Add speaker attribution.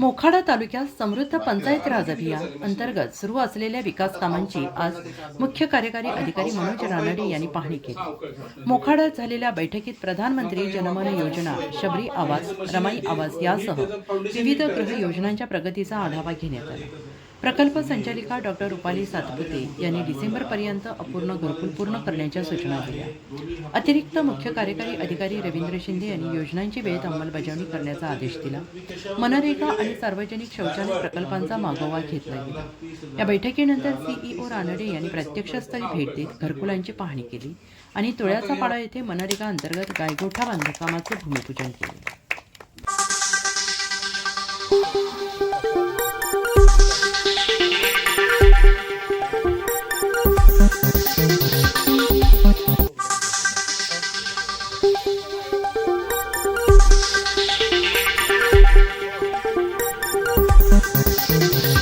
Speaker 1: मोखाडा तालुक्यात समृद्ध पंचायत राज अभियान अंतर्गत सुरू असलेल्या विकास कामांची आज मुख्य कार्यकारी अधिकारी मनोज रानडे यांनी पाहणी केली. मोखाड्यात झालेल्या बैठकीत प्रधानमंत्री जनमन योजना शबरी आवास रमाई आवास यासह विविध गृह योजनांच्या प्रगतीचा आढावा घेण्यात आला. प्रकल्प संचालिका डॉक्टर रुपाली सातपुते यांनी डिसेंबरपर्यंत अपूर्ण घरकुल पूर्ण करण्याच्या सूचना दिल्या. अतिरिक्त मुख्य कार्यकारी अधिकारी रवींद्र शिंदे यांनी योजनांची वेळेत अंमलबजावणी करण्याचा आदेश दिला. मनरेगा आणि सार्वजनिक शौचालय प्रकल्पांचा मागोवा घेतला गेला. या बैठकीनंतर सीईओ रानडे यांनी प्रत्यक्षस्थळी भेट देत घरकुलांची पाहणी केली आणि तुळ्याचा पाडा येथे मनरेगा अंतर्गत गायगोठा बांधकामाचे भूमिपूजन केले. Thank you.